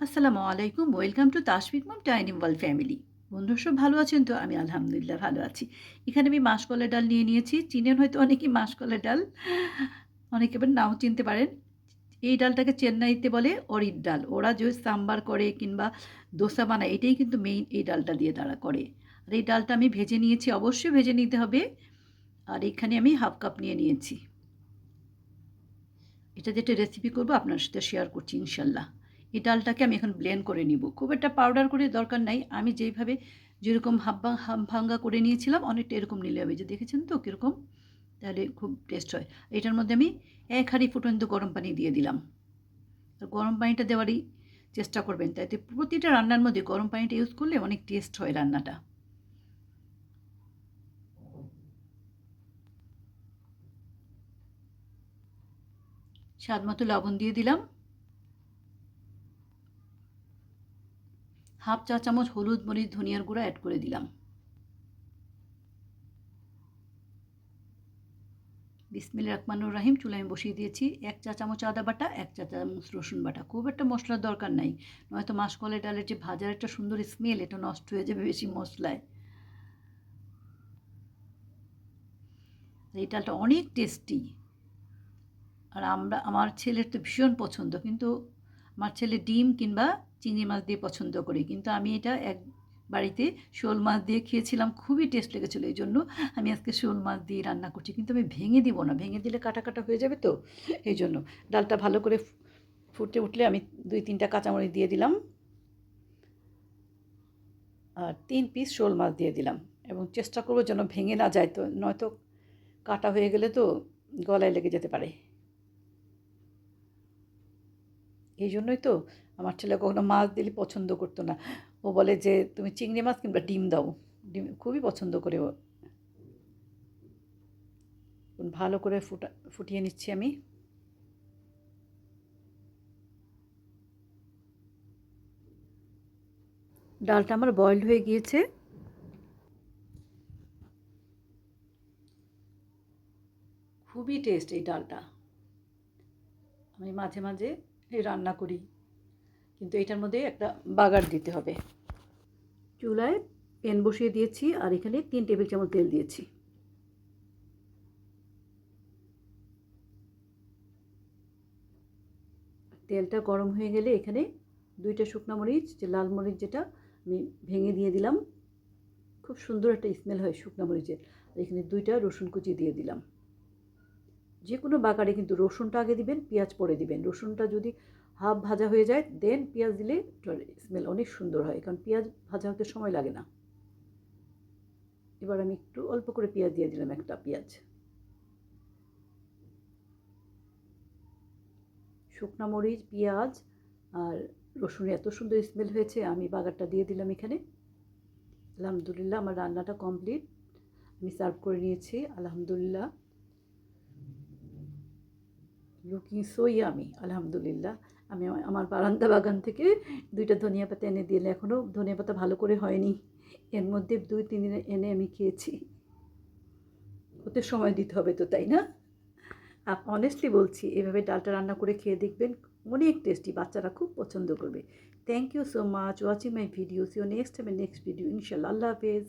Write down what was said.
আসসালামু আলাইকুম, welcome to Tasfiq mom, dining world family. বন্ধু, সব ভালো আছেন তো? আমি আলহামদুলিল্লাহ ভালো আছি। এখানে আমি মাসকলের ডাল নিয়ে নিয়েছি। চিনেন হয়তো অনেকেই মাসকলের ডাল, অনেকে এবার নাও চিনতে পারেন। এই ডালটাকে চেন্নাইতে বলে অরির ডাল। ওরা যে সাম্বার করে কিংবা দোসা বানায়, এটাই কিন্তু মেইন এই ডালটা দিয়ে তারা করে। আর এই ডালটা আমি ভেজে নিয়েছি, অবশ্যই ভেজে নিতে হবে। আর এখানে আমি হাফ কাপ নিয়ে নিয়েছি। এটা যেটা রেসিপি করব, আপনার সাথে শেয়ার করছি, ইনশাল্লাহ। এই ডালটাকে আমি এখন ব্লেন্ড করে নিব। খুব একটা পাউডার করে দরকার নাই। আমি যেইভাবে যেরকম হাফ ভাঙ্গা করে নিয়েছিলাম, অনেকটা এরকম নিলে হবে। যে দেখেছেন তো কীরকম? তাহলে খুব টেস্ট হয়। এটার মধ্যে আমি এক হাঁড়ি ফুটন্ত গরম পানি দিয়ে দিলাম। আর গরম পানিটা দেওয়ারই চেষ্টা করবেন। তাইতে প্রতিটা রান্নার মধ্যে গরম পানিটা ইউজ করলে অনেক টেস্ট হয় রান্নাটা। স্বাদ মতো লবণ দিয়ে দিলাম। হাফ চা চামচ হলুদ মরিচ ধনিয়ার গুঁড়া অ্যাড করে দিলাম। বিসমিল রহমানুর রাহিম, চুলায় বসিয়ে দিয়েছি এক চা চামচ আদা বাটা, এক চা চামচ রসুন বাটা। খুব একটা মশলার দরকার নাই, নয়তো মাসকলাই ডালের যে ভাজার একটা সুন্দর স্মেল এটা নষ্ট হয়ে যাবে বেশি মশলায়। এই ডালটা অনেক টেস্টি আর আমরা, আমার ছেলের তো ভীষণ পছন্দ, কিন্তু আমার ছেলে ডিম কিংবা চিংড়ি মাছ দিয়ে পছন্দ করি। কিন্তু আমি এটা এক বাড়িতে শোল মাছ দিয়ে খেয়েছিলাম, খুবই টেস্ট লেগেছিলো। এই জন্য আমি আজকে শোল মাছ দিয়ে রান্না করছি। কিন্তু আমি ভেঙে দিব না, ভেঙে দিলে কাটা কাটা হয়ে যাবে তো? এই জন্য ডালটা ভালো করে ফুটে উঠলে আমি দুই তিনটা কাঁচামরিচ দিয়ে দিলাম। আর তিন পিস শোল মাছ দিয়ে দিলাম। এবং চেষ্টা করব যেন ভেঙে না যায় তো, নয়তো কাটা হয়ে গেলে তো গলায় লেগে যেতে পারে। এই জন্যই তো আমার ছেলে কখনো মাছ দিলে পছন্দ করতো না। ও বলে যে, তুমি চিংড়ি মাছ কিংবা ডিম দাও। ডিম খুবই পছন্দ করে ও। ভালো করে ফুটা, ফুটিয়ে নিচ্ছি আমি। ডালটা আমার বয়েলড হয়ে গিয়েছে। খুবই টেস্ট এই ডালটা। আমি মাঝে মাঝে রান্না করি। কিন্তু এটার মধ্যে একটা বাগার দিতে হবে। চুলায় প্যান বসিয়ে দিয়েছি আর এখানে তিন টেবিল চামচ তেল দিয়েছি। তেলটা গরম হয়ে গেলে এখানে দুইটা শুকনো মরিচ, যে লাল মরিচ যেটা আমি ভেঙে দিয়ে দিলাম, খুব সুন্দর একটা স্মেল হয় শুকনো মরিচের। আর এখানে দুইটা রসুন কুচি দিয়ে দিলাম। যে কোনো বাগারে কিন্তু রসুনটা আগে দিবেন, পেঁয়াজ পরে দিবেন। রসুনটা যদি হাফ ভাজা হয়ে যায় দেন পেঁয়াজ দিলে স্মেল অনেক সুন্দর হয়, কারণ পেঁয়াজ ভাজা হতে সময় লাগে না। এবার আমি একটু অল্প করে পেঁয়াজ দিয়ে দিলাম একটা পেঁয়াজ। শুকনা মরিচ, পেঁয়াজ আর রসুনের এত সুন্দর স্মেল হয়েছে, আমি বাগারটা দিয়ে দিলাম এখানে। আলহামদুলিল্লাহ, আমার রান্নাটা কমপ্লিট আমি সার্ভ করে নিয়েছি, আলহামদুলিল্লাহ। লুকিং সই আমি আলহামদুলিল্লাহ। আমি আমার বারান্দা বাগান থেকে দুইটা ধনিয়া পাতা এনে দিলে এখনও ধনিয়া পাতা ভালো করে হয়নি। এর মধ্যে দুই, তিন দিন এনে আমি খেয়েছি। ওতে সময় দিতে হবে তো, তাই না? আপ অনেস্টলি বলছি, এভাবে ডালটা রান্না করে খেয়ে দেখবেন, অনেক টেস্টি বাচ্চারা খুব পছন্দ করবে। Thank you so much watching my video see you next time next video ইনশাল্লাহ, আল্লাহ হাফেজ।